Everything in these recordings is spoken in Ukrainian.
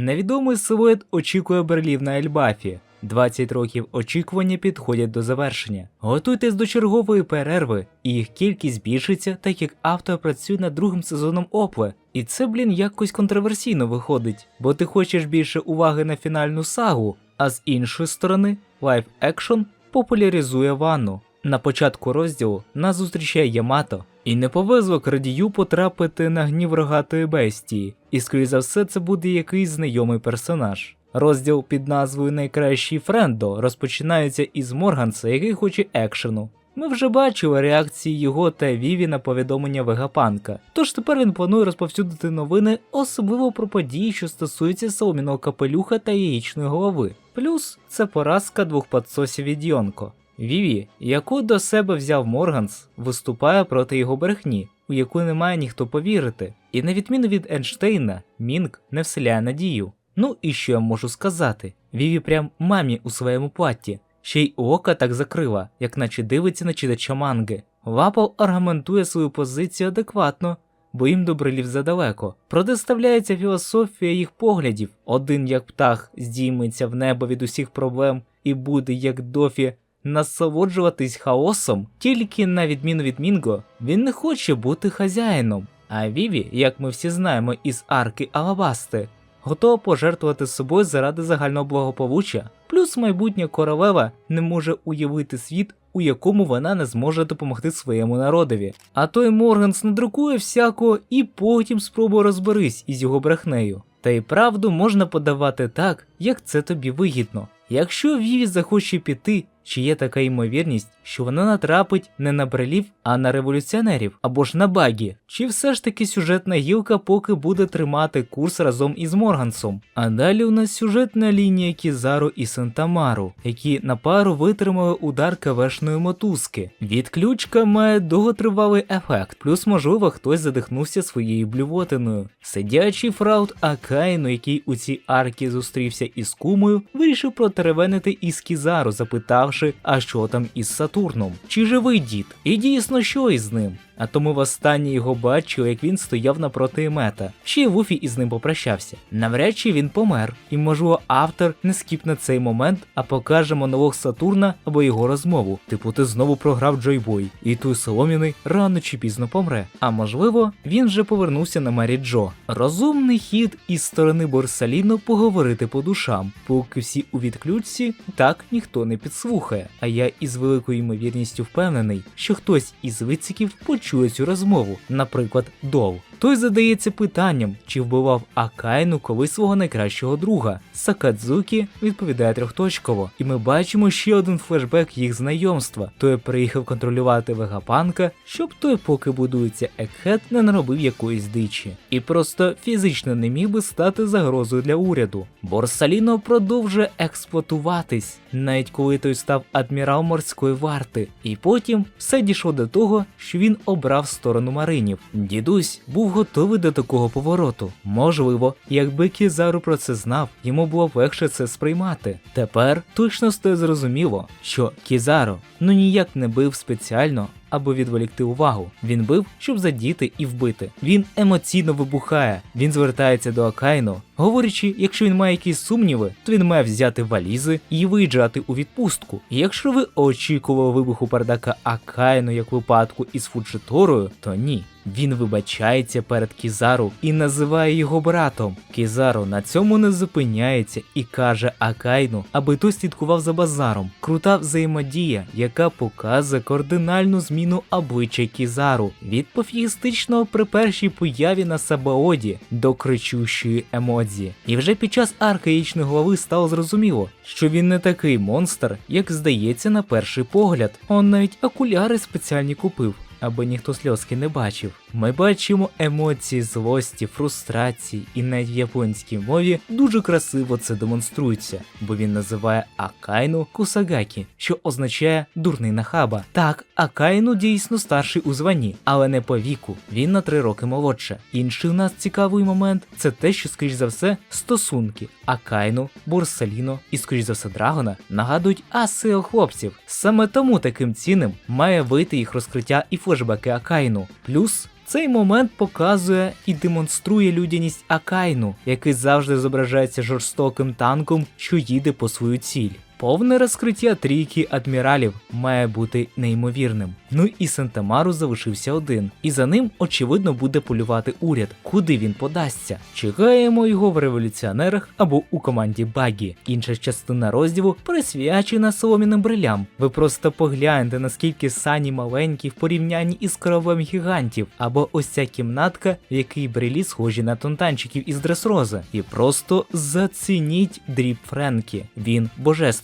Невідомий силует очікує Берлів на Ельбафі. 20 років очікування підходять до завершення. Готуйтесь до чергової перерви, і їх кількість збільшиться, так як автор працює над другим сезоном Опле. І це, блін, якось контроверсійно виходить, бо ти хочеш більше уваги на фінальну сагу, а з іншої сторони, лайв екшн популяризує ванну. На початку розділу нас зустрічає Ямато, і не повезло крадію потрапити на гнів рогатої бестії, і скоріш за все це буде якийсь знайомий персонаж. Розділ під назвою Найкращий Френдо розпочинається із Морганса, який хоче екшену. Ми вже бачили реакції його та Віві на повідомлення Вегапанка, тож тепер він планує розповсюдити новини, особливо про події, що стосуються соломіного капелюха та яєчної голови. Плюс це поразка двох подсосів від Йонко. Віві, яку до себе взяв Морганс, виступає проти його брехні, у яку не має ніхто повірити. І на відміну від Ейнштейна, Мінк не вселяє надію. Ну і що я можу сказати? Віві прям мамі у своєму платі, ще й ока так закрила, як наче дивиться на читача манги. Вапол аргументує свою позицію адекватно, бо їм до брилів задалеко. Протиставляється філософія їх поглядів. Один як птах здійметься в небо від усіх проблем і буде, як дофі, насолоджуватись хаосом, тільки на відміну від Мінго, він не хоче бути хазяїном. А Віві, як ми всі знаємо із арки Алабасти, готова пожертвувати собою заради загального благополуччя. Плюс майбутня королева не може уявити світ, у якому вона не зможе допомогти своєму народові. А той Морганс надрукує всякого і потім спробує розберись із його брехнею. Та й правду можна подавати так, як це тобі вигідно. Якщо Віві захоче піти, чи є така ймовірність, що вона натрапить не на брелів, а на революціонерів або ж на багі, чи все ж таки сюжетна гілка поки буде тримати курс разом із Моргансом. А далі у нас сюжетна лінія Кізару і Сантамару, які на пару витримали удар кавешної мотузки. Відключка має довготривалий ефект, плюс, можливо, хтось задихнувся своєю блювотиною. Сидячий фраут Акаїну, який у цій аркі зустрівся із кумою, вирішив протеревенити із Кізару, запитавши, а що там із Сатурном, чи живий дід, і дійсно що із ним. А тому востаннє його бачив, як він стояв напроти мета. Ще й Луфі із ним попрощався. Навряд чи він помер, і можливо автор не скіпне цей момент, а покаже монолог Сатурна або його розмову. Типу, ти знову програв Джойбой, і той соломіний рано чи пізно помре. А можливо, він вже повернувся на Мері Джо. Розумний хід із сторони Борсаліно поговорити по душам, поки всі у відключці так ніхто не підслухає. А я із великою ймовірністю впевнений, що хтось із вициків почує цю розмову, наприклад, Дов. Той задається питанням, чи вбивав Акайну колись свого найкращого друга. Сакадзукі відповідає трьохточково, і ми бачимо ще один флешбек їх знайомства. Той приїхав контролювати Вегапанка, щоб той, поки будується Екхет, не наробив якоїсь дичі, і просто фізично не міг би стати загрозою для уряду. Борсаліно продовжує експлуатуватись, навіть коли той став адмірал морської варти, і потім все дійшло до того, що він обрав сторону маринів. Дідусь був готовий до такого повороту. Можливо, якби Кізару про це знав, йому було б легше це сприймати. Тепер точно стає зрозуміло, що Кізаро ну ніяк не бив спеціально. Аби відволікти увагу, він бив, щоб задіти і вбити. Він емоційно вибухає. Він звертається до Акайно, говорячи, якщо він має якісь сумніви, то він має взяти валізи і виїжджати у відпустку. Якщо ви очікували вибуху передака Акайно як випадку із Фуджиторою, то ні. Він вибачається перед Кізару і називає його братом. Кізару на цьому не зупиняється і каже Акайну, аби той слідкував за базаром. Крута взаємодія, яка показує кардинальну зміну обличчя Кізару від пофігістичного при першій появі на Сабаоді до кричущої емодзі. І вже під час архаїчної голови стало зрозуміло, що він не такий монстр, як здається на перший погляд. Он навіть окуляри спеціальні купив аби ніхто сльозки не бачив. Ми бачимо емоції злості, фрустрації, і навіть в японській мові дуже красиво це демонструється, бо він називає Акайну Кусагакі, що означає дурний нахаба. Так, Акайну дійсно старший у званні, але не по віку. Він на три роки молодше. Інший у нас цікавий момент це те, що, скоріш за все, стосунки Акайну, Борсаліно і, скоріш за все, Драгона нагадують асео хлопців. Саме тому таким цінним має вийти їх розкриття і флешбеки Акайну. Плюс Цей момент показує і демонструє людяність Акайну, який завжди зображається жорстоким танком, що їде по свою ціль. Повне розкриття трійки адміралів має бути неймовірним. Ну і Сентамару залишився один, і за ним очевидно буде полювати уряд, куди він подасться. Чекаємо його в революціонерах або у команді Багі. Інша частина розділу присвячена соломіним брилям. Ви просто погляньте, наскільки сані маленькі в порівнянні із кровом гігантів, або ось ця кімнатка, в якій брилі схожі на тонтанчиків із дресрози. І просто зацініть дріб Френкі. Він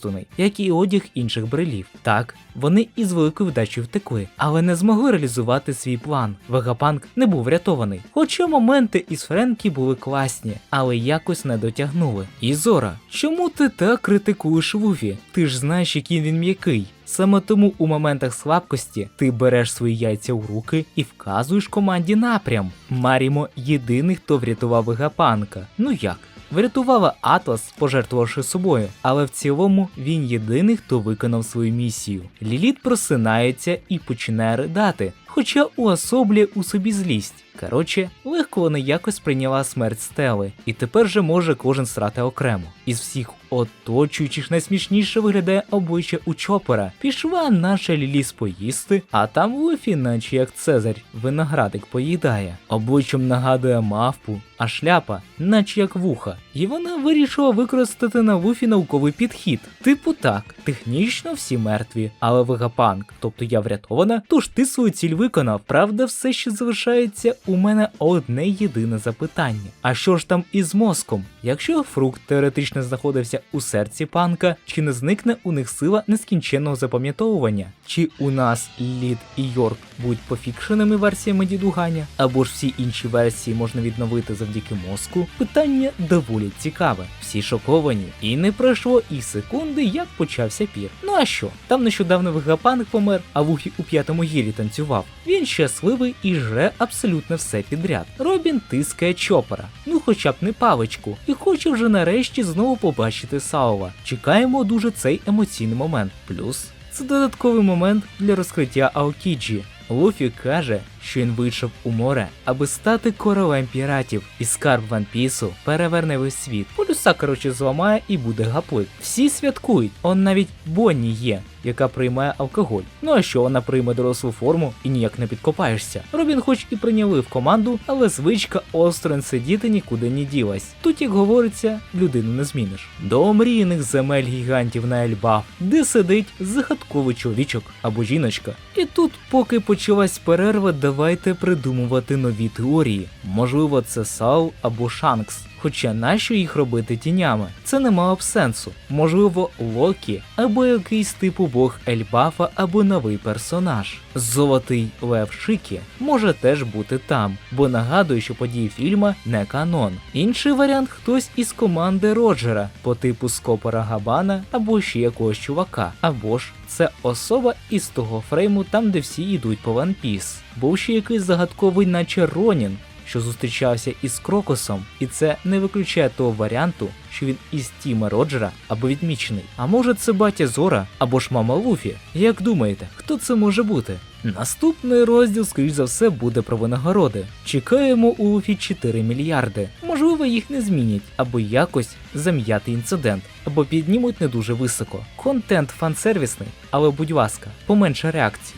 божественний, як і одяг інших брилів. Так, вони із великою вдачею втекли, але не змогли реалізувати свій план. Вегапанк не був врятований. Хоча моменти із Френкі були класні, але якось не дотягнули. І Зора, чому ти так критикуєш Луфі? Ти ж знаєш, який він м'який. Саме тому у моментах слабкості ти береш свої яйця у руки і вказуєш команді напрям. Марімо єдиний, хто врятував Вегапанка. Ну як? Врятувала Атлас, пожертвувавши собою, але в цілому він єдиний, хто виконав свою місію. Ліліт просинається і починає ридати, хоча уособлює у собі злість. Коротше, легко вона якось прийняла смерть стели, і тепер же може кожен срати окремо. Із всіх оточуючих найсмішніше виглядає обличчя у Чопера. Пішла наша Ліліс поїсти, а там Луфі, наче як Цезарь, виноградик поїдає. Обличчям нагадує мавпу, а шляпа, наче як вуха. І вона вирішила використати на Луфі науковий підхід. Типу так, технічно всі мертві, але вегапанк, тобто я врятована, тож ти свою ціль виконав. Правда, все ще залишається у мене одне єдине запитання. А що ж там із мозком? Якщо фрукт теоретично знаходився у серці панка, чи не зникне у них сила нескінченного запам'ятовування? Чи у нас Лід і Йорк будуть пофікшеними версіями дідуганя, або ж всі інші версії можна відновити завдяки мозку? Питання доволі цікаве. Всі шоковані, і не пройшло і секунди, як почався пір. Ну а що? Там нещодавно вегапанк помер, а вухі у п'ятому гілі танцював. Він щасливий і жре абсолютно все підряд. Робін тискає чопера, ну хоча б не павичку, і хоче вже нарешті знову побачити Саова. Чекаємо дуже цей емоційний момент. Плюс це додатковий момент для розкриття Аокіджі. Луфі каже, що він вийшов у море, аби стати королем піратів, і скарб Ван Пісу переверне весь світ. Полюса, коротше, зламає і буде гаплик. Всі святкують, он навіть Бонні є, яка приймає алкоголь. Ну а що вона прийме дорослу форму і ніяк не підкопаєшся. Робін, хоч і прийняли в команду, але звичка осторонь сидіти нікуди не ділась. Тут, як говориться, людину не зміниш. До омріяних земель гігантів на Ельбаф, де сидить загадковий чоловічок або жіночка. І тут, поки почалась перерва, давайте придумувати нові теорії. Можливо, це Сау або Шанкс. Хоча нащо їх робити тінями? Це не мало б сенсу. Можливо, Локі або якийсь типу бог Ельбафа або новий персонаж. Золотий Лев Шикі може теж бути там, бо нагадую, що події фільма не канон. Інший варіант хтось із команди Роджера по типу Скопера Габана або ще якогось чувака, або ж це особа із того фрейму, там де всі йдуть по One Piece. Був ще якийсь загадковий, наче Ронін, що зустрічався із Крокосом, і це не виключає того варіанту, що він із Тіма Роджера або відмічений. А може це батя Зора або ж мама Луфі? Як думаєте, хто це може бути? Наступний розділ, скоріш за все, буде про винагороди. Чекаємо у Луфі 4 мільярди. Можливо, їх не змінять, або якось зам'яти інцидент, або піднімуть не дуже високо. Контент фансервісний, але будь ласка, поменше реакцій.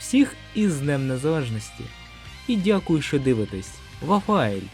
Всіх із Днем Незалежності. І дякую, що дивитесь. Rafael.